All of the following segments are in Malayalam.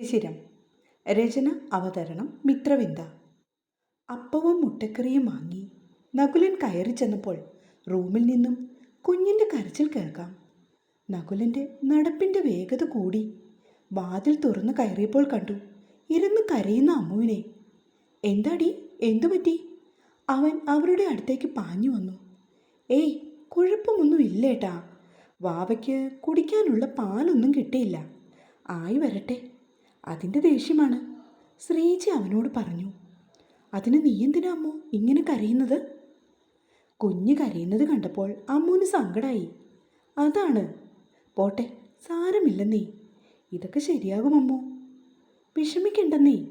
ശിശിരം രചന അവതരണം മിത്രവിന്ദ. അപ്പവും മുട്ടക്കറിയും വാങ്ങി. നകുലൻ കയറി ചെന്നപ്പോൾ റൂമിൽ നിന്നും കുഞ്ഞിന്റെ കരച്ചിൽ കേൾക്കാം. നകുലന്റെ നടപ്പിന്റെ വേഗത കൂടി. വാതിൽ തുറന്ന് കയറിയപ്പോൾ കണ്ടു ഇരുന്ന് കരയുന്ന അമ്മുവിനെ. എന്താടി? എന്തു പറ്റി? അവൻ അവരുടെ അടുത്തേക്ക് പാഞ്ഞു വന്നു. ഏയ് കുഴപ്പമൊന്നും ഇല്ലേട്ടാ. വാവയ്ക്ക് കുടിക്കാനുള്ള പാലൊന്നും കിട്ടിയില്ല. ആയി വരട്ടെ. അതിന്റെ ദേഷ്യമാണ്. ശ്രീജി അവനോട് പറഞ്ഞു അതിന് നീ എന്തിനാ അമ്മു ഇങ്ങനെ കരയുന്നത്? കുഞ്ഞ് കരയുന്നത് കണ്ടപ്പോൾ അമ്മുവിന് സങ്കടമായി അതാണ്. പോട്ടെ സാരമില്ലെന്നേ. ഇതൊക്കെ ശരിയാകും അമ്മു. വിഷമിക്കണ്ടെന്നേ.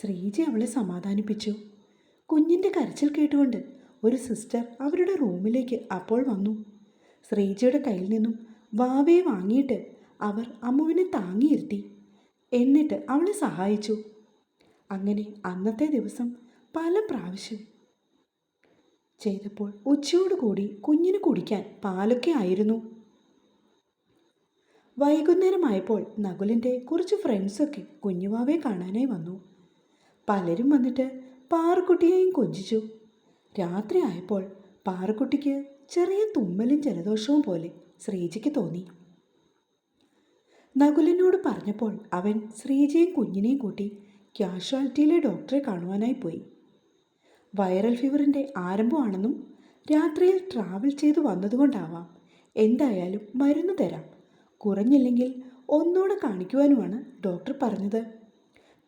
ശ്രീജി അവളെ സമാധാനിപ്പിച്ചു. കുഞ്ഞിന്റെ കരച്ചിൽ കേട്ടുകൊണ്ട് ഒരു സിസ്റ്റർ അവരുടെ റൂമിലേക്ക് അപ്പോൾ വന്നു. ശ്രീജിയുടെ കയ്യിൽ നിന്നും വാവയെ വാങ്ങിയിട്ട് അവർ അമ്മുവിനെ താങ്ങിയിരുത്തി. എന്നിട്ട് അവളെ സഹായിച്ചു. അങ്ങനെ അന്നത്തെ ദിവസം പല പ്രാവശ്യം ചെയ്തപ്പോൾ ഉച്ചയോടുകൂടി കുഞ്ഞിന് കുടിക്കാൻ പാലൊക്കെ ആയിരുന്നു. വൈകുന്നേരമായപ്പോൾ നകുലിന്റെ കുറച്ച് ഫ്രണ്ട്സൊക്കെ കുഞ്ഞുവാവെ കാണാനായി വന്നു. പലരും വന്നിട്ട് പാറക്കുട്ടിയെയും കൊഞ്ചിച്ചു. രാത്രിയായപ്പോൾ പാറക്കുട്ടിക്ക് ചെറിയ തുമ്മലും ജലദോഷവും പോലെ ശ്രീജിക്ക് തോന്നി. നകുലനോട് പറഞ്ഞപ്പോൾ അവൻ ശ്രീജയും കുഞ്ഞിനെയും കൂട്ടി ക്യാഷ്വാലിറ്റിയിലെ ഡോക്ടറെ കാണുവാനായി പോയി. വൈറൽ ഫീവറിന്റെ ആരംഭമാണെന്നും രാത്രിയിൽ ട്രാവൽ ചെയ്തു വന്നതുകൊണ്ടാവാം. എന്തായാലും മരുന്ന് തരാം. കുറഞ്ഞില്ലെങ്കിൽ ഒന്നുകൂടെ കാണിക്കുവാനുമാണ് ഡോക്ടർ പറഞ്ഞത്.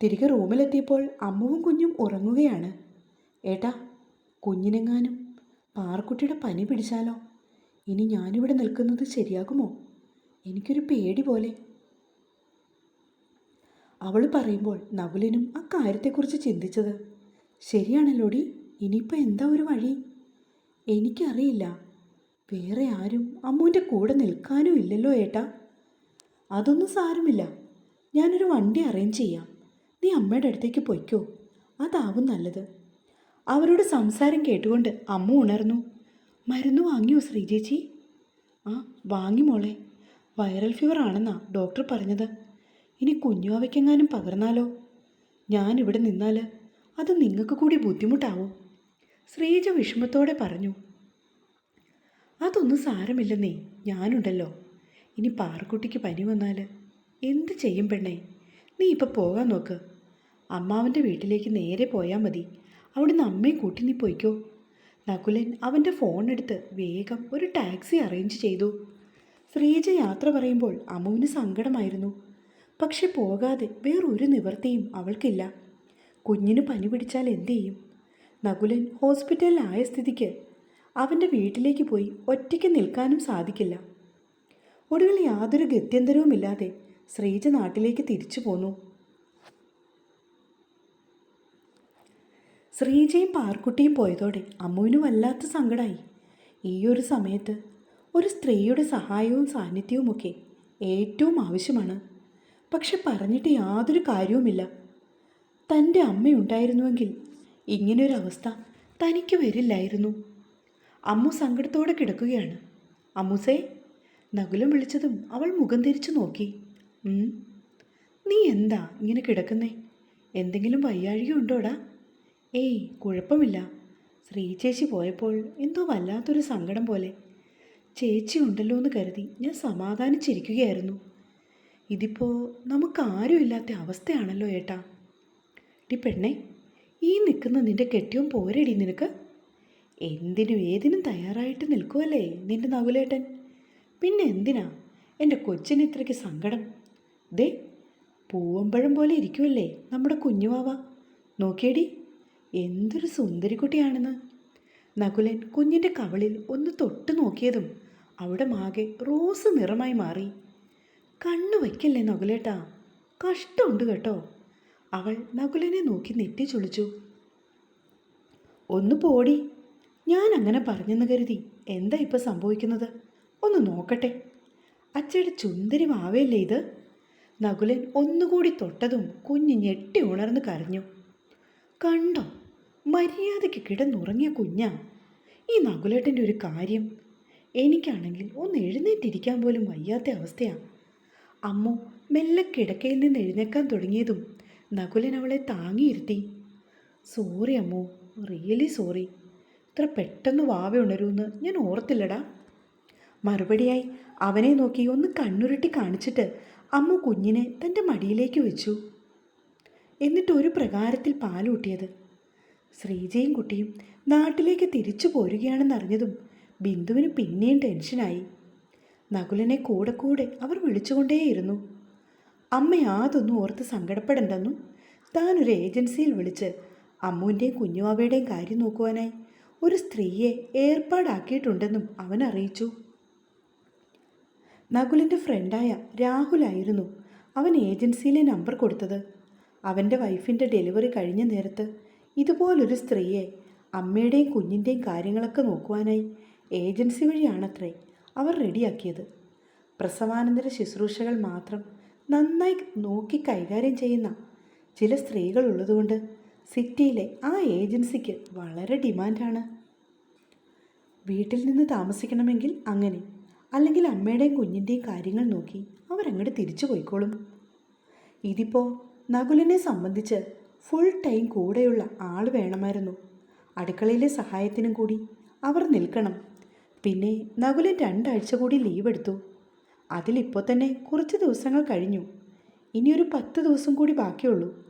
തിരികെ റൂമിലെത്തിയപ്പോൾ അമ്മുവും കുഞ്ഞും ഉറങ്ങുകയാണ്. ഏട്ടാ കുഞ്ഞിനെങ്ങാനും പാറക്കുട്ടിയുടെ പനി പിടിച്ചാലോ? ഇനി ഞാനിവിടെ നിൽക്കുന്നത് ശരിയാകുമോ? എനിക്കൊരു പേടി പോലെ. അവൾ പറയുമ്പോൾ നവലിനും ആ കാര്യത്തെക്കുറിച്ച് ചിന്തിച്ചത്. ശരിയാണല്ലോടി ഇനിയിപ്പോൾ എന്താ ഒരു വഴി? എനിക്കറിയില്ല. വേറെ ആരും അമ്മുവിന്റെ കൂടെ നിൽക്കാനും ഇല്ലല്ലോ ഏട്ടാ. അതൊന്നും സാരമില്ല. ഞാനൊരു വണ്ടി അറേഞ്ച് ചെയ്യാം. നീ അമ്മയുടെ അടുത്തേക്ക് പൊയ്ക്കോ. അതാവും നല്ലത്. അവരോട് സംസാരം കേട്ടുകൊണ്ട് അമ്മ ഉണർന്നു. മരുന്ന് വാങ്ങിയോ ശ്രീജേച്ചി ആ വാങ്ങി മോളെ. വൈറൽ ഫീവർ ആണെന്നാ ഡോക്ടർ പറഞ്ഞത്. ഇനി കുഞ്ഞാവയ്ക്കെങ്ങാനും പകർന്നാലോ? ഞാനിവിടെ നിന്നാൽ അത് നിങ്ങൾക്ക് കൂടി ബുദ്ധിമുട്ടാവും? ശ്രീജ വിഷമത്തോടെ പറഞ്ഞു. അതൊന്നും സാരമില്ലെന്നേ ഞാനുണ്ടല്ലോ. ഇനി പാറക്കുട്ടിക്ക് പനി വന്നാൽ എന്ത് ചെയ്യും പെണ്ണേ? നീ ഇപ്പോൾ പോകാൻ നോക്ക്. അമ്മാവന്റെ വീട്ടിലേക്ക് നേരെ പോയാൽ മതി. അവിടുന്ന് അമ്മയും കൂട്ടി നീ പോയിക്കോ. നകുലൻ അവന്റെ ഫോൺ എടുത്ത് വേഗം ഒരു ടാക്സി അറേഞ്ച് ചെയ്തു. ശ്രീജ യാത്ര പറയുമ്പോൾ അമ്മുവിന് സങ്കടമായിരുന്നു. പക്ഷെ പോകാതെ വേറൊരു നിവൃത്തിയും അവൾക്കില്ല. കുഞ്ഞിന് പനി പിടിച്ചാൽ എന്തു ചെയ്യും? നകുലൻ ഹോസ്പിറ്റലിലായ സ്ഥിതിക്ക് അവന്റെ വീട്ടിലേക്ക് പോയി ഒറ്റയ്ക്ക് നിൽക്കാനും സാധിക്കില്ല. ഒടുവിൽ യാതൊരു ഗത്യന്തരവുമില്ലാതെ ശ്രീജ നാട്ടിലേക്ക് തിരിച്ചു പോന്നു. ശ്രീജയും പാർക്കുട്ടിയും പോയതോടെ അമ്മുവിന് വല്ലാത്ത സങ്കടമായി ഈ ഒരു സമയത്ത് ഒരു സ്ത്രീയുടെ സഹായവും സാന്നിധ്യവുമൊക്കെ ഏറ്റവും ആവശ്യമാണ്. പക്ഷെ പറഞ്ഞിട്ട് യാതൊരു കാര്യവുമില്ല. തന്റെ അമ്മയുണ്ടായിരുന്നുവെങ്കിൽ ഇങ്ങനൊരവസ്ഥ തനിക്ക് വരില്ലായിരുന്നു. അമ്മു സങ്കടത്തോടെ കിടക്കുകയാണ്. അമ്മുസേ നകുലം വിളിച്ചതും അവൾ മുഖം തിരിച്ചു നോക്കി. നീ എന്താ ഇങ്ങനെ കിടക്കുന്നേ? എന്തെങ്കിലും വയ്യാഴിക ഉണ്ടോടാ? ഏയ് കുഴപ്പമില്ല. ശ്രീചേച്ചി പോയപ്പോൾ എന്തോ വല്ലാത്തൊരു സങ്കടം പോലെ. ചേച്ചി ഉണ്ടല്ലോ എന്ന് കരുതി ഞാൻ സമാധാനിച്ചിരിക്കുകയായിരുന്നു. ഇതിപ്പോൾ നമുക്ക് ആരും ആരുമില്ലാത്ത അവസ്ഥയാണല്ലോ ഏട്ടാ. ടി പെണ്ണെ ഈ നിൽക്കുന്ന നിന്റെ കെട്ടിയും പോരടി നിനക്ക്. എന്തിനും ഏതിനും തയ്യാറായിട്ട് നിൽക്കുമല്ലേ നിന്റെ നകുലേട്ടൻ. പിന്നെ എന്തിനാ എന്റെ കൊച്ചിന് ഇത്രയ്ക്ക് സങ്കടം? ദേ പൂവമ്പഴം പോലെ ഇരിക്കുമല്ലേ നമ്മുടെ കുഞ്ഞുവാവ. നോക്കിയടി എന്തൊരു സുന്ദരിക്കുട്ടിയാണെന്ന്. നകുലൻ കുഞ്ഞിന്റെ കവളിൽ ഒന്ന് തൊട്ട് നോക്കിയതും അവിടെ മാകെ റോസ് നിറമായി മാറി. കണ്ണു വയ്ക്കല്ലേ നകുലേട്ടാ? കഷ്ടമുണ്ട് കേട്ടോ. അവൾ നകുലനെ നോക്കി നെറ്റി ചുളിച്ചു. ഒന്ന് പോടി. ഞാൻ അങ്ങനെ പറഞ്ഞെന്ന് കരുതി. എന്താ ഇപ്പം സംഭവിക്കുന്നത്? ഒന്ന് നോക്കട്ടെ. അച്ചയുടെ ചുന്ദരി മാവയല്ലേ ഇത്? നകുലൻ ഒന്നുകൂടി തൊട്ടതും കുഞ്ഞ് ഞെട്ടി ഉണർന്ന് കരഞ്ഞു. കണ്ടോ? മര്യാദയ്ക്ക് കിടന്നുറങ്ങിയ കുഞ്ഞാ. ഈ നകുലേട്ടന്റെ ഒരു കാര്യം. എനിക്കാണെങ്കിൽ ഒന്ന് എഴുന്നേറ്റിരിക്കാൻ പോലും വയ്യാത്ത അവസ്ഥയാണ് അമ്മു മെല്ലെ കിടക്കയിൽ നിന്ന് എഴുന്നേക്കാൻ തുടങ്ങിയതും നകുലൻ അവളെ താങ്ങിയിരുത്തി. Sorry Ammu really sorry. ഇത്ര പെട്ടെന്ന് വാവ ഉണരുമെന്ന് ഞാൻ ഓർത്തില്ലടാ. മറുപടിയായി അവനെ നോക്കി ഒന്ന് കണ്ണുരുട്ടി കാണിച്ചിട്ട് അമ്മു കുഞ്ഞിനെ തന്റെ മടിയിലേക്ക് വെച്ചു. എന്നിട്ട് ഒരു പ്രകാരത്തിൽ പാലൂട്ടിയത്. ശ്രീജയും കുട്ടിയും നാട്ടിലേക്ക് തിരിച്ചു പോരുകയാണെന്നറിഞ്ഞതും ബിന്ദുവിന് പിന്നെയും ടെൻഷനായി. നകുലനെ കൂടെ കൂടെ അവർ വിളിച്ചുകൊണ്ടേയിരുന്നു. അമ്മ യാതൊന്നും ഓർത്ത് സങ്കടപ്പെടണ്ടെന്നും താനൊരു ഏജൻസിയിൽ വിളിച്ച് അമ്മുവിന്റെയും കുഞ്ഞുവാവയുടെയും കാര്യം നോക്കുവാനായി ഒരു സ്ത്രീയെ ഏർപ്പാടാക്കിയിട്ടുണ്ടെന്നും അവൻ അറിയിച്ചു. നകുലിന്റെ ഫ്രണ്ടായ രാഹുലായിരുന്നു അവൻ ഏജൻസിയിലെ നമ്പർ കൊടുത്തത്. അവന്റെ വൈഫിന്റെ ഡെലിവറി കഴിഞ്ഞ നേരത്ത് ഇതുപോലൊരു സ്ത്രീയെ അമ്മയുടെയും കുഞ്ഞിന്റെയും കാര്യങ്ങളൊക്കെ നോക്കുവാനായി ഏജൻസി വഴിയാണത്രേ അവർ റെഡിയാക്കിയത്. പ്രസവാനന്തര ശുശ്രൂഷകൾ മാത്രം നന്നായി നോക്കി കൈകാര്യം ചെയ്യുന്ന ചില സ്ത്രീകൾ ഉള്ളതുകൊണ്ട് സിറ്റിയിലെ ആ ഏജൻസിക്ക് വളരെ ഡിമാൻഡാണ്. വീട്ടിൽ നിന്ന് താമസിക്കണമെങ്കിൽ അങ്ങനെ അല്ലെങ്കിൽ അമ്മയുടെയും കുഞ്ഞിന്റെയും കാര്യങ്ങൾ നോക്കി അവരങ്ങോട്ട് തിരിച്ചു പോയിക്കോളും. ഇതിപ്പോൾ നകുലിനെ സംബന്ധിച്ച് ഫുൾ ടൈം കൂടെയുള്ള ആൾ വേണമായിരുന്നു. അടുക്കളയിലെ സഹായത്തിനും കൂടി അവർ നിൽക്കണം. പിന്നെ നകുലൻ രണ്ടാഴ്ച കൂടി ലീവ് എടുത്തു അതിലിപ്പോൾ തന്നെ കുറച്ച് ദിവസങ്ങൾ കഴിഞ്ഞു. ഇനിയൊരു പത്ത് ദിവസം കൂടി ബാക്കിയുള്ളൂ.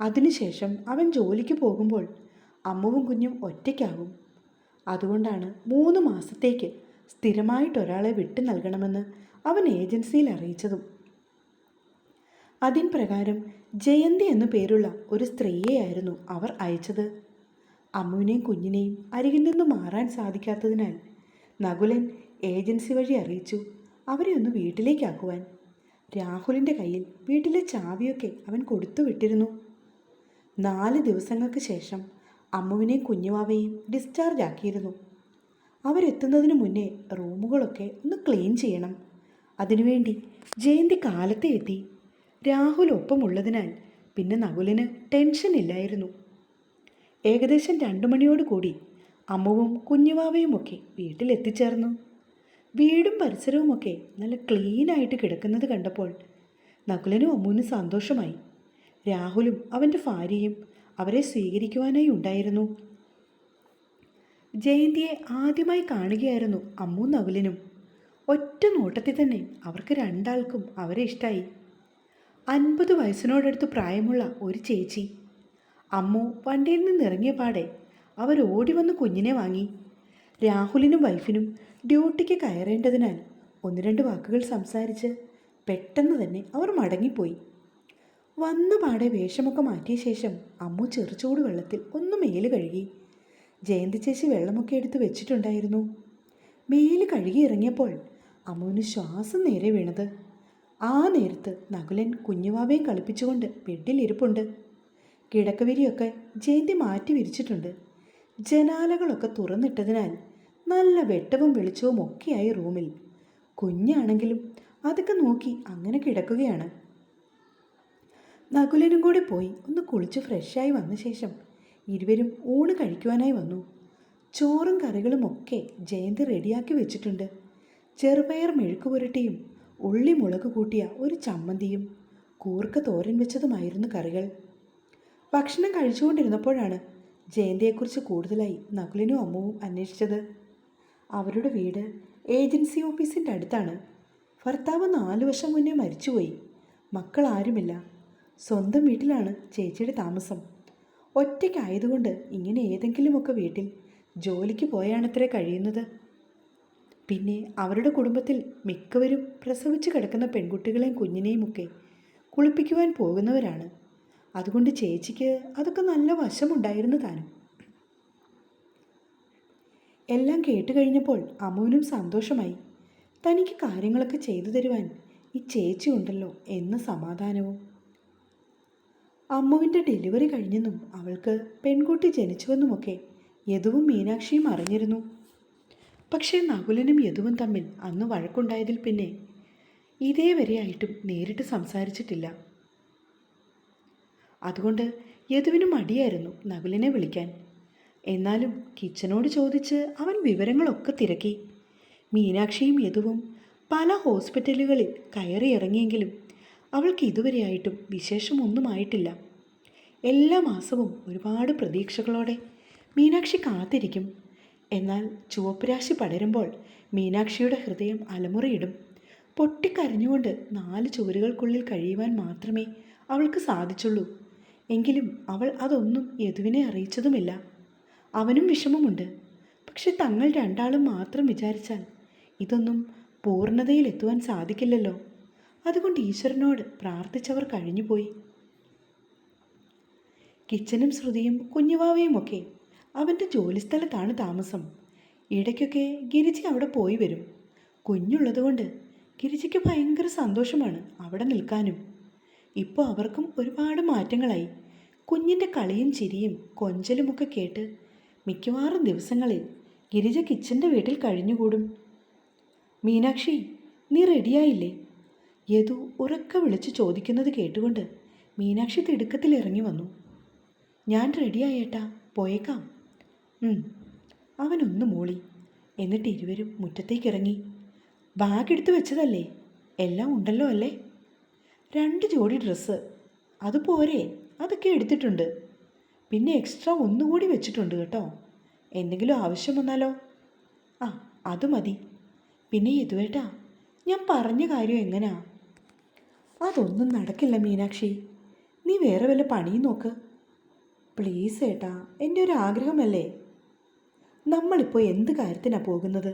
അതിനുശേഷം അവൻ ജോലിക്ക് പോകുമ്പോൾ അമ്മുവും കുഞ്ഞും ഒറ്റയ്ക്കാകും. അതുകൊണ്ടാണ് മൂന്ന് മാസത്തേക്ക് സ്ഥിരമായിട്ട് ഒരാളെ വിട്ടു നൽകണമെന്ന് അവൻ ഏജൻസിയിൽ അറിയിച്ചതും. അതിൻ പ്രകാരം ജയന്തി എന്നു പേരുള്ള ഒരു സ്ത്രീയെയായിരുന്നു അവർ അയച്ചത്. അമ്മുവിനെയും കുഞ്ഞിനെയും അരികിൽ നിന്ന് മാറാൻ സാധിക്കാത്തതിനാൽ നകുലൻ ഏജൻസി വഴി അറിയിച്ചു അവരെ ഒന്ന് വീട്ടിലേക്കാക്കുവാൻ. രാഹുലിന്റെ കയ്യിൽ വീട്ടിലെ ചാവിയൊക്കെ അവൻ കൊടുത്തു വിട്ടിരുന്നു. നാല് ദിവസങ്ങൾക്ക് ശേഷം അമ്മുവിനെയും കുഞ്ഞുവാവയും ഡിസ്ചാർജ് ആക്കിയിരുന്നു. അവരെത്തുന്നതിന് മുന്നേ റൂമുകളൊക്കെ ഒന്ന് ക്ലീൻ ചെയ്യണം. അതിനുവേണ്ടി ജയന്തി കാലത്തെ എത്തി. രാഹുൽ ഒപ്പമുള്ളതിനാൽ പിന്നെ നകുലിന് ടെൻഷൻ ഇല്ലായിരുന്നു. ഏകദേശം രണ്ടു മണിയോട് കൂടി അമ്മുവും കുഞ്ഞുവാവയുമൊക്കെ വീട്ടിലെത്തിച്ചേർന്നു. വീടും പരിസരവുമൊക്കെ നല്ല ക്ലീനായിട്ട് കിടക്കുന്നത് കണ്ടപ്പോൾ നകുലനും അമ്മുവിനും സന്തോഷമായി. രാഹുലും അവന്റെ ഭാര്യയും അവരെ സ്വീകരിക്കുവാനായി ഉണ്ടായിരുന്നു. ജയന്തിയെ ആദ്യമായി കാണുകയായിരുന്നു അമ്മു നകുലിനും. ഒറ്റ നോട്ടത്തിൽ തന്നെ അവർക്ക് രണ്ടാൾക്കും അവരെ ഇഷ്ടമായി അൻപത് വയസ്സിനോടടുത്ത് പ്രായമുള്ള ഒരു ചേച്ചി. അമ്മു വണ്ടിയിൽ നിന്ന് ഇറങ്ങിയ പാടെ അവർ ഓടി വന്ന് കുഞ്ഞിനെ വാങ്ങി. രാഹുലിനും വൈഫിനും ഡ്യൂട്ടിക്ക് കയറേണ്ടതിനാൽ ഒന്ന് രണ്ട് വാക്കുകൾ സംസാരിച്ച് പെട്ടെന്ന് തന്നെ അവർ മടങ്ങിപ്പോയി. വന്ന പാടെ വേഷമൊക്കെ മാറ്റിയ ശേഷം അമ്മു ചെറുചൂട് വെള്ളത്തിൽ ഒന്ന് മേൽ കഴുകി. ജയന്തി ചേച്ചി വെള്ളമൊക്കെ എടുത്ത് വെച്ചിട്ടുണ്ടായിരുന്നു. മേൽ കഴുകി ഇറങ്ങിയപ്പോൾ അമ്മുവിന് ശ്വാസം നേരെ വീണത്. ആ നേരത്ത് നകുലൻ കുഞ്ഞുവാവയും കളിപ്പിച്ചുകൊണ്ട് ബെഡിലിരിപ്പുണ്ട് കിടക്കവിരിയൊക്കെ ജയന്തി മാറ്റി വിരിച്ചിട്ടുണ്ട്. ജനാലകളൊക്കെ തുറന്നിട്ടതിനാൽ നല്ല വെട്ടവും വെളിച്ചവും ഒക്കെയായി റൂമിൽ. കുഞ്ഞാണെങ്കിലും അതൊക്കെ നോക്കി അങ്ങനെ കിടക്കുകയാണ്. നകുലനും കൂടി പോയി ഒന്ന് കുളിച്ച് ഫ്രഷായി വന്ന ശേഷം ഇരുവരും ഊണ് കഴിക്കുവാനായി വന്നു. ചോറും കറികളും ഒക്കെ ജയന്തി റെഡിയാക്കി വെച്ചിട്ടുണ്ട്. ചെറുപയർ മെഴുക്ക് പുരട്ടിയും ഉള്ളി മുളക് കൂട്ടിയ ഒരു ചമ്മന്തിയും കൂർക്ക തോരൻ വെച്ചതുമായിരുന്നു കറികൾ. ഭക്ഷണം കഴിച്ചുകൊണ്ടിരുന്നപ്പോഴാണ് ജയന്തിയെക്കുറിച്ച് കൂടുതലായി നകുലിനും അമ്മുവും അന്വേഷിച്ചത്. അവരുടെ വീട് ഏജൻസി ഓഫീസിന്റെ അടുത്താണ്. ഭർത്താവ് നാലു വർഷം മുന്നേ മരിച്ചുപോയി. മക്കൾ ആരുമില്ല. സ്വന്തം വീട്ടിലാണ് ചേച്ചിയുടെ താമസം. ഒറ്റയ്ക്കായതുകൊണ്ട് ഇങ്ങനെ ഏതെങ്കിലുമൊക്കെ വീട്ടിൽ ജോലിക്ക് പോയാണത്രേ കഴിയുന്നത്. പിന്നെ അവരുടെ കുടുംബത്തിൽ മിക്കവരും പ്രസവിച്ച് കിടക്കുന്ന പെൺകുട്ടികളെയും കുഞ്ഞിനെയുമൊക്കെ കുളിപ്പിക്കുവാൻ പോകുന്നവരാണ്. അതുകൊണ്ട് ചേച്ചിക്ക് അതൊക്കെ നല്ല വശമുണ്ടായിരുന്നു താനും. എല്ലാം കേട്ട് കഴിഞ്ഞപ്പോൾ അമ്മുവിനും സന്തോഷമായി. തനിക്ക് കാര്യങ്ങളൊക്കെ ചെയ്തു തരുവാൻ ഈ ചേച്ചി ഉണ്ടല്ലോ എന്ന സമാധാനവും. അമ്മുവിന്റെ ഡെലിവറി കഴിഞ്ഞെന്നും അവൾക്ക് പെൺകുട്ടി ജനിച്ചുവെന്നുമൊക്കെ യദുവും മീനാക്ഷിയും അറിഞ്ഞിരുന്നു. പക്ഷേ നകുലനും യദുവും തമ്മിൽ അന്ന് വഴക്കുണ്ടായതിൽ പിന്നെ ഇതേവരെയായിട്ടും നേരിട്ട് സംസാരിച്ചിട്ടില്ല. അതുകൊണ്ട് യദുവിന് മടിയായിരുന്നു നകുലിനെ വിളിക്കാൻ. എന്നാലും കിച്ചനോട് ചോദിച്ച് അവൻ വിവരങ്ങളൊക്കെ തിരക്കി. മീനാക്ഷിയും യദുവും പല ഹോസ്പിറ്റലുകളിൽ കയറിയിറങ്ങിയെങ്കിലും അവൾക്ക് ഇതുവരെയായിട്ടും വിശേഷമൊന്നുമായിട്ടില്ല. എല്ലാ മാസവും ഒരുപാട് പ്രതീക്ഷകളോടെ മീനാക്ഷി കാത്തിരിക്കും. എന്നാൽ ചുവപ്പുരാശി പടരുമ്പോൾ മീനാക്ഷിയുടെ ഹൃദയം അലമുറയിടും. പൊട്ടിക്കരഞ്ഞുകൊണ്ട് നാല് ചുവരുകൾക്കുള്ളിൽ കഴിയുവാൻ മാത്രമേ അവൾക്ക് സാധിച്ചുള്ളൂ. എങ്കിലും അവൾ അതൊന്നും യദുവിനെ അറിയിച്ചതുമില്ല. അവനും വിഷമമുണ്ട്. പക്ഷെ തങ്ങൾ രണ്ടാളും മാത്രം വിചാരിച്ചാൽ ഇതൊന്നും പൂർണതയിലെത്തുവാൻ സാധിക്കില്ലല്ലോ. അതുകൊണ്ട് ഈശ്വരനോട് പ്രാർത്ഥിച്ചവർ കഴിഞ്ഞുപോയി. കിച്ചനും ശ്രുതിയും കുഞ്ഞുവാവയുമൊക്കെ അവന്റെ ജോലിസ്ഥലത്താണ് താമസം. ഇടയ്ക്കൊക്കെ ഗിരിജി അവിടെ പോയി വരും. കുഞ്ഞുള്ളതുകൊണ്ട് ഗിരിജിക്ക് ഭയങ്കര സന്തോഷമാണ് അവിടെ നിൽക്കാനും. ഇപ്പോൾ അവർക്കും ഒരുപാട് മാറ്റങ്ങളായി. കുഞ്ഞിന്റെ കളിയും ചിരിയും കൊഞ്ചലുമൊക്കെ കേട്ട് മിക്കവാറും ദിവസങ്ങളിൽ ഗിരിജ കിച്ചന്റെ വീട്ടിൽ കഴിഞ്ഞുകൂടും. മീനാക്ഷി നീ റെഡിയായില്ലേ? യദു ഉറക്കെ വിളിച്ച് ചോദിക്കുന്നത് കേട്ടുകൊണ്ട് മീനാക്ഷി തിടുക്കത്തിൽ ഇറങ്ങി വന്നു. ഞാൻ റെഡിയായേട്ടാ പോയേക്കാം. അവനൊന്ന് മൂളി. എന്നിട്ട് ഇരുവരും മുറ്റത്തേക്കിറങ്ങി ബാഗ് എടുത്തു വെച്ചതല്ലേ? എല്ലാം ഉണ്ടല്ലോ അല്ലേ? രണ്ട് ജോഡി ഡ്രസ്സ്. അത് പോരെ? അതൊക്കെ എടുത്തിട്ടുണ്ട്. പിന്നെ എക്സ്ട്രാ ഒന്നുകൂടി വെച്ചിട്ടുണ്ട് കേട്ടോ. എന്തെങ്കിലും ആവശ്യം വന്നാലോ? ആ അത് മതി. പിന്നെ ഇതുവേട്ടാ ഞാൻ പറഞ്ഞ കാര്യം എങ്ങനാ? അതൊന്നും നടക്കില്ല മീനാക്ഷി. നീ വേറെ വല്ല പണിയും നോക്ക്. പ്ലീസ് ഏട്ടാ എന്റെ ഒരു ആഗ്രഹമല്ലേ? നമ്മളിപ്പോൾ എന്ത് കാര്യത്തിനാണ് പോകുന്നത്?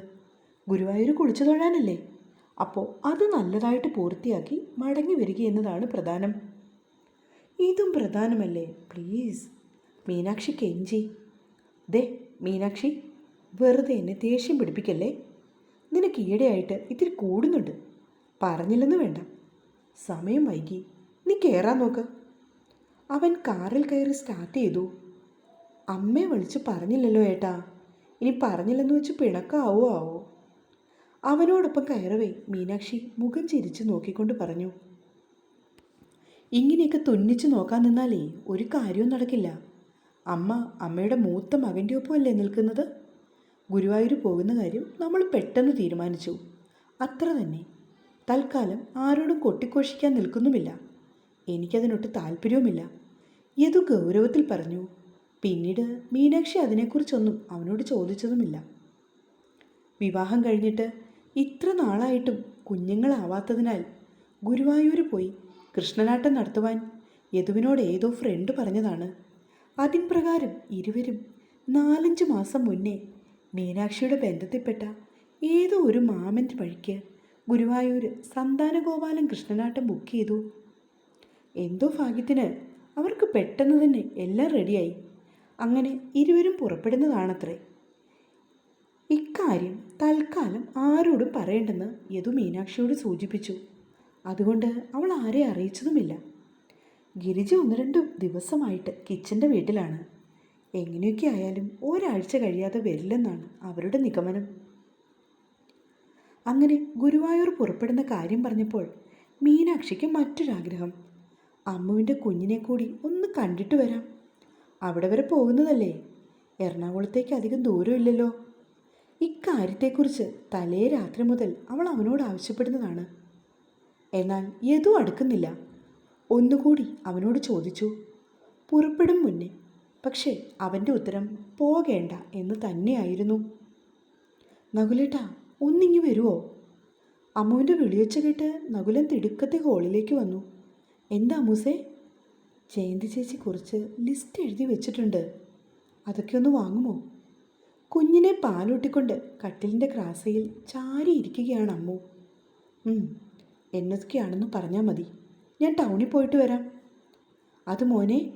ഗുരുവായൂർ കുളിച്ചു തൊഴാനല്ലേ? അപ്പോൾ അത് നല്ലതായിട്ട് പൂർത്തിയാക്കി മടങ്ങി വരിക എന്നതാണ് പ്രധാനം. ഇതും പ്രധാനമല്ലേ? പ്ലീസ്. മീനാക്ഷി കെഞ്ചി ദേ മീനാക്ഷി വെറുതെ എന്നെ ദേഷ്യം പിടിപ്പിക്കല്ലേ? നിനക്ക് ഈയിടെയായിട്ട് ഇത്തിരി കൂടുന്നുണ്ട്. പറഞ്ഞില്ലെന്ന് വേണ്ട. സമയം വൈകി. നീ കയറാൻ നോക്ക്. അവൻ കാറിൽ കയറി സ്റ്റാർട്ട് ചെയ്തു. അമ്മയെ വിളിച്ച് പറഞ്ഞില്ലല്ലോ ഏട്ടാ. ഇനി പറഞ്ഞില്ലെന്ന് വെച്ച് പിണക്കാവോ ആവോ? അവനോടൊപ്പം കയറവേ. മീനാക്ഷി മുഖം ചിരിച്ചു നോക്കിക്കൊണ്ട് പറഞ്ഞു. ഇങ്ങനെയൊക്കെ തുന്നിച്ചു നോക്കാൻ നിന്നാലേ ഒരു കാര്യവും നടക്കില്ല. അമ്മ അമ്മയുടെ മൂത്ത മകന്റെ ഒപ്പമല്ലേ നിൽക്കുന്നത്? ഗുരുവായൂർ പോകുന്ന കാര്യം നമ്മൾ പെട്ടെന്ന് തീരുമാനിച്ചു. അത്ര തന്നെ. തൽക്കാലം ആരോടും കൊട്ടിക്കോഷിക്കാൻ നിൽക്കുന്നുമില്ല. എനിക്കതിനൊട്ട് താല്പര്യവുമില്ല. യതു ഗൗരവത്തിൽ പറഞ്ഞു. പിന്നീട് മീനാക്ഷി അതിനെക്കുറിച്ചൊന്നും അവനോട് ചോദിച്ചതുമില്ല. വിവാഹം കഴിഞ്ഞിട്ട് ഇത്ര നാളായിട്ടും കുഞ്ഞുങ്ങളാവാത്തതിനാൽ ഗുരുവായൂർ പോയി കൃഷ്ണനാട്ടം നടത്തുവാൻ യദുവിനോട് ഏതോ ഫ്രണ്ട് പറഞ്ഞതാണ്. അതിൻ പ്രകാരം ഇരുവരും നാലഞ്ച് മാസം മുന്നേ മീനാക്ഷിയുടെ ബന്ധത്തിൽപ്പെട്ട ഏതോ ഒരു മാമന്റെ വഴിക്ക് ഗുരുവായൂർ സന്താനഗോപാലൻ കൃഷ്ണനാട്ടം ബുക്ക് ചെയ്തു. എന്തോ ഭാഗ്യത്തിന് അവർക്ക് പെട്ടെന്ന് തന്നെ എല്ലാം റെഡിയായി അങ്ങനെ ഇരുവരും പുറപ്പെടുന്നതാണത്രേ. ഇക്കാര്യം തൽക്കാലം ആരോടും പറയേണ്ടെന്ന് യദു മീനാക്ഷിയോട് സൂചിപ്പിച്ചു. അതുകൊണ്ട് അവൾ ആരെ അറിയിച്ചതുമില്ല. ഗിരിജ ഒന്ന് രണ്ട് ദിവസമായിട്ട് കിച്ചന്റെ വീട്ടിലാണ്. എങ്ങനെയൊക്കെ ആയാലും ഒരാഴ്ച കഴിയാതെ വരില്ലെന്നാണ് അവരുടെ നിഗമനം. അങ്ങനെ ഗുരുവായൂർ പുറപ്പെടുന്ന കാര്യം പറഞ്ഞപ്പോൾ മീനാക്ഷിക്ക് മറ്റൊരാഗ്രഹം. അമ്മുവിന്റെ കുഞ്ഞിനെ കൂടി ഒന്ന് കണ്ടിട്ട് വരാം. അവിടെ വരെ പോകുന്നതല്ലേ? എറണാകുളത്തേക്ക് അധികം ദൂരമില്ലല്ലോ. ഇക്കാര്യത്തെക്കുറിച്ച് തലേ രാത്രി മുതൽ അവൾ അവനോട് ആവശ്യപ്പെടുന്നതാണ്. എന്നാൽ യദു അടുക്കുന്നില്ല. ഒന്നുകൂടി അവനോട് ചോദിച്ചു പുറപ്പെടും മുന്നേ. പക്ഷേ അവന്റെ ഉത്തരം പോകേണ്ട എന്ന് തന്നെയായിരുന്നു. നകുലേട്ടാ ഒന്നിങ്ങി വരുമോ അമ്മുവിന്റെ വിളിയൊച്ച കേട്ട് നകുലൻ തിടുക്കത്തെ ഹോളിലേക്ക് വന്നു. എന്താ അമ്മൂസേ? ജയന്തി ചേച്ചി കുറിച്ച് ലിസ്റ്റ് എഴുതി വെച്ചിട്ടുണ്ട്. അതൊക്കെ ഒന്ന് വാങ്ങുമോ? കുഞ്ഞിനെ പാലൂട്ടിക്കൊണ്ട് കട്ടിലിന്റെ ക്രാസയിൽ ചാരിയിരിക്കുകയാണ് അമ്മു. എന്നൊക്കെയാണെന്ന് പറഞ്ഞാൽ മതി. ഞാൻ ടൗണിൽ പോയിട്ട് വരാം. അത് മോനെ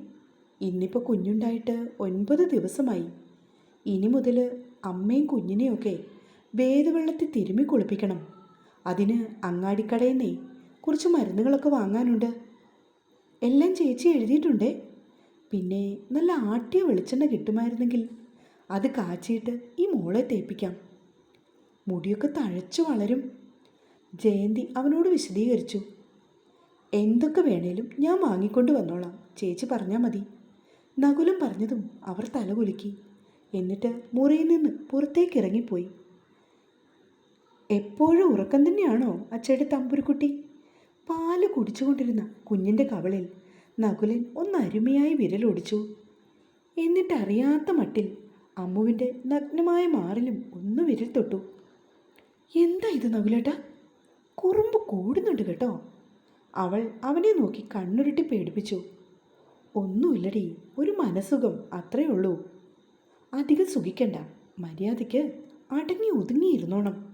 ഇന്നിപ്പോൾ കുഞ്ഞുണ്ടായിട്ട് ഒൻപത് ദിവസമായി. ഇനി മുതൽ അമ്മയും കുഞ്ഞിനെയൊക്കെ വേദവെള്ളത്തിൽ തിരുമ്മി കുളിപ്പിക്കണം. അതിന് അങ്ങാടിക്കടയിൽ നിന്നേ കുറച്ച് മരുന്നുകളൊക്കെ വാങ്ങാനുണ്ട്. എല്ലാം ചേച്ചി എഴുതിയിട്ടുണ്ടേ? പിന്നെ നല്ല ആട്ടിയ വെളിച്ചെണ്ണ കിട്ടുമായിരുന്നെങ്കിൽ അത് കാച്ചിയിട്ട് ഈ മോളെ തേപ്പിക്കാം. മുടിയൊക്കെ തഴച്ചു വളരും. ജയന്തി അവനോട് വിശദീകരിച്ചു. എന്തൊക്കെ വേണേലും ഞാൻ വാങ്ങിക്കൊണ്ട് വന്നോളാം. ചേച്ചി പറഞ്ഞാൽ മതി. നകുലം പറഞ്ഞതും അവർ തലകുലുക്കി എന്നിട്ട് മുറിയിൽ നിന്ന് പുറത്തേക്ക് ഇറങ്ങിപ്പോയി. എപ്പോഴും ഉറക്കം തന്നെയാണോ അച്ചയുടെ തമ്പുരുക്കുട്ടി? പാൽ കുടിച്ചുകൊണ്ടിരുന്ന കുഞ്ഞിന്റെ കവളിൽ നകുലൻ ഒന്ന് അരുമയായി വിരലൊടിച്ചു. എന്നിട്ടറിയാത്ത മട്ടിൽ അമ്മുവിന്റെ നഗ്നമായ മാറിലും ഒന്ന് വിരൽ തൊട്ടു. എന്താ ഇത് നകുലേട്ടാ? കുറുമ്പ് കൂടുന്നുണ്ട് കേട്ടോ. അവൾ അവനെ നോക്കി കണ്ണുരുട്ടി പേടിപ്പിച്ചു. ഒന്നുമില്ലടി ഒരു മനസുഖം അത്രേ ഉള്ളൂ. അധികം സുഖിക്കണ്ട മര്യാദയ്ക്ക് അടങ്ങി ഒതുങ്ങിയിരുന്നോണം.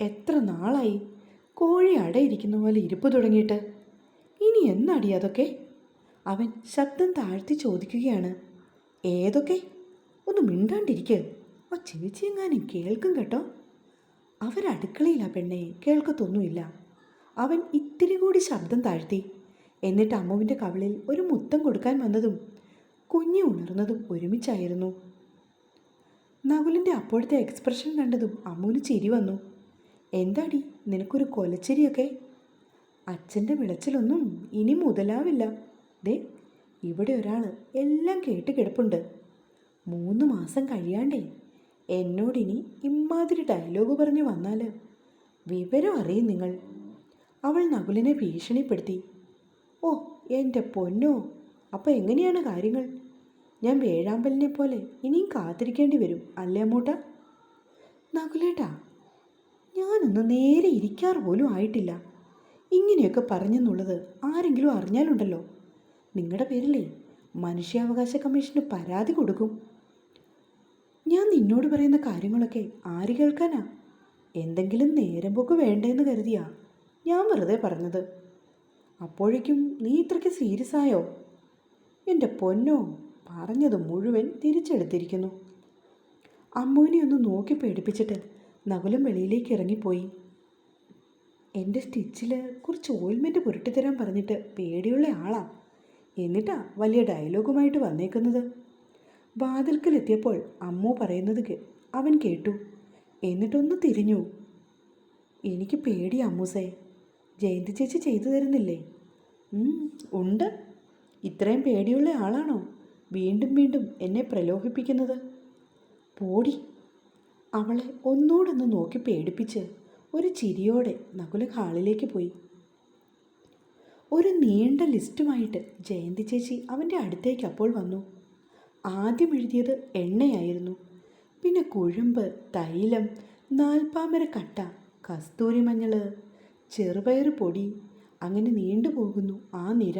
എത്ര നാളായി? കോഴി അടയിരിക്കുന്ന പോലെ ഇരിപ്പ് തുടങ്ങിയിട്ട്. ഇനി എന്നടി അതൊക്കെ? അവൻ ശബ്ദം താഴ്ത്തി ചോദിക്കുകയാണ്. ഏതൊക്കെ? ഒന്ന് മിണ്ടാണ്ടിരിക്ക. ആ ചേച്ചിയെങ്ങാനും കേൾക്കും കേട്ടോ. അവരടുക്കളയില്ല പെണ്ണെ കേൾക്കത്തൊന്നുമില്ല. അവൻ ഇത്തിരി കൂടി ശബ്ദം താഴ്ത്തി. എന്നിട്ട് അമ്മുവിന്റെ കവിളിൽ ഒരു മുത്തം കൊടുക്കാൻ വന്നതും കുഞ്ഞു ഉണർന്നതും ഒരുമിച്ചായിരുന്നു. നകുലിന്റെ അപ്പോഴത്തെ എക്സ്പ്രഷൻ കണ്ടതും അമ്മുവിന് ചിരി വന്നു. എന്താടി നിനക്കൊരു കൊലച്ചിരിയൊക്കെ? അച്ഛന്റെ വിളച്ചിലൊന്നും ഇനി മുതലാവില്ല. ദേ ഇവിടെ ഒരാൾ എല്ലാം കേട്ട് കിടപ്പുണ്ട്. മൂന്ന് മാസം കഴിയാണ്ടേ എന്നോടിനി ഇമ്മാതിരി ഡയലോഗ് പറഞ്ഞു വന്നാൽ വിവരം അറിയും നിങ്ങൾ. അവൾ നകുലിനെ ഭീഷണിപ്പെടുത്തി. ഓ എന്റെ പൊന്നോ അപ്പോൾ എങ്ങനെയാണ് കാര്യങ്ങൾ? ഞാൻ വേഴാമ്പലിനെ പോലെ ഇനിയും കാത്തിരിക്കേണ്ടി വരും അല്ലേ അമ്മൂട്ട? നകുലേട്ടാ ഞാനൊന്ന് നേരെ ഇരിക്കാറ് പോലും ആയിട്ടില്ല. ഇങ്ങനെയൊക്കെ പറഞ്ഞെന്നുള്ളത് ആരെങ്കിലും അറിഞ്ഞാലുണ്ടല്ലോ. നിങ്ങളുടെ പേരിലേ മനുഷ്യാവകാശ കമ്മീഷന് പരാതി കൊടുക്കും. ഞാൻ നിന്നോട് പറയുന്ന കാര്യങ്ങളൊക്കെ ആര് കേൾക്കാനാ? എന്തെങ്കിലും നേരം പോക്ക് വേണ്ടേന്ന് കരുതിയാ ഞാൻ വെറുതെ പറഞ്ഞത്. അപ്പോഴേക്കും നീ ഇത്രയ്ക്ക് സീരിയസ് ആയോ? എന്റെ പൊന്നോ പറഞ്ഞത് മുഴുവൻ തിരിച്ചെടുത്തിരിക്കുന്നു. അമ്മുവിനെ ഒന്ന് നോക്കി പേടിപ്പിച്ചിട്ട് നകുലം വെളിയിലേക്ക് ഇറങ്ങിപ്പോയി. എന്റെ സ്റ്റിച്ചിൽ കുറച്ച് ഓയിൽമെന്റ് പുരട്ടിത്തരാൻ പറഞ്ഞിട്ട് പേടിയുള്ള ആളാ. എന്നിട്ടാ വലിയ ഡയലോഗുമായിട്ട് വന്നേക്കുന്നത്. വാതിൽക്കലെത്തിയപ്പോൾ അമ്മു പറയുന്നത് അവൻ കേട്ടു. എന്നിട്ടൊന്ന് തിരിഞ്ഞു. എനിക്ക് പേടി അമ്മൂസേ. ജയന്തി ചേച്ചി ചെയ്തു തരുന്നില്ലേ? ഉണ്ട്. ഇത്രയും പേടിയുള്ള ആളാണോ? വീണ്ടും വീണ്ടും എന്നെ പ്രലോഭിപ്പിക്കുന്നത്. പോടി. അവളെ ഒന്നോടൊന്ന് നോക്കി പേടിപ്പിച്ച് ഒരു ചിരിയോടെ നകുല ഹാളിലേക്ക് പോയി. ഒരു നീണ്ട ലിസ്റ്റുമായിട്ട് ജയന്തി ചേച്ചി അവന്റെ അടുത്തേക്ക് അപ്പോൾ വന്നു. ആദ്യം എഴുതിയത് എണ്ണയായിരുന്നു. പിന്നെ കുഴമ്പ് തൈലം നാൽപ്പാമര കട്ട കസ്തൂരി മഞ്ഞൾ ചെറുപയർ പൊടി അങ്ങനെ നീണ്ടുപോകുന്നു ആ നിര.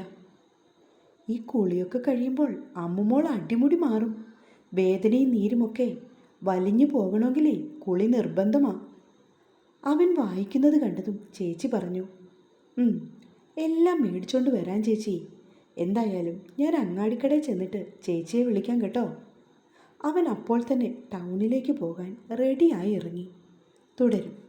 ഈ കുളിയൊക്കെ കഴിയുമ്പോൾ അമ്മുമോൾ അടിമുടി മാറും. വേദനയും നീരുമൊക്കെ വലിഞ്ഞു പോകണമെങ്കിലേ കുളി നിർബന്ധമാണ് അവൻ വായിക്കുന്നത് കണ്ടതും ചേച്ചി പറഞ്ഞു "ഉം, എല്ലാം മേടിച്ചോണ്ട് വരാൻ ചേച്ചി. എന്തായാലും ഞാൻ അങ്ങാടിക്കടയിൽ ചെന്നിട്ട് ചേച്ചിയെ വിളിക്കാം കേട്ടോ. അവൻ അപ്പോൾ തന്നെ ടൗണിലേക്ക് പോകാൻ റെഡിയായി ഇറങ്ങി. തുടരും.